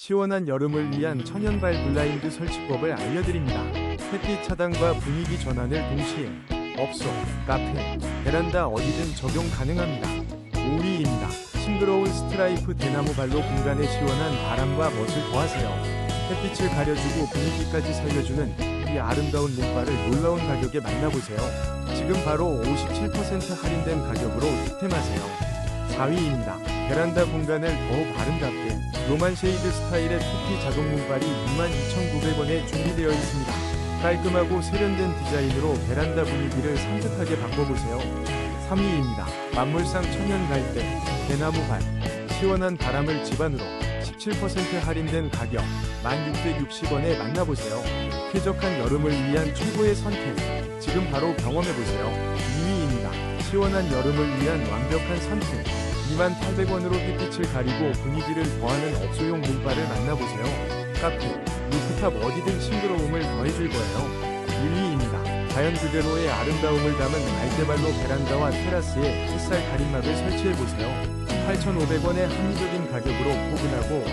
시원한 여름을 위한 천연발 블라인드 설치법을 알려드립니다. 햇빛 차단과 분위기 전환을 동시에 업소, 카페, 베란다 어디든 적용 가능합니다. 5위입니다. 싱그러운 스트라이프 대나무 발로 공간에 시원한 바람과 멋을 더하세요. 햇빛을 가려주고 분위기까지 살려주는 이 아름다운 룸바를 놀라운 가격에 만나보세요. 지금 바로 57% 할인된 가격으로 득템하세요. 4위입니다. 베란다 공간을 더욱 아름답게 로만 쉐이드 스타일의 토피 자동 문발이 22,900원에 준비되어 있습니다. 깔끔하고 세련된 디자인으로 베란다 분위기를 산뜻하게 바꿔보세요. 3위입니다. 만물상 천연 갈대 대나무 발 시원한 바람을 집안으로 17% 할인된 가격 1660원에 만나보세요. 쾌적한 여름을 위한 최고의 선택 지금 바로 경험해보세요. 2위입니다. 시원한 여름을 위한 완벽한 선택 28,800원으로 햇빛을 가리고 분위기를 더하는 업소용 문발을 만나보세요. 카페, 루프탑 어디든 싱그러움을 더해줄 거예요. 1위입니다. 자연 그대로의 아름다움을 담은 알대발로 베란다와 테라스에 햇살 가림막을 설치해보세요. 8,500원의 합리적인 가격으로 포근하고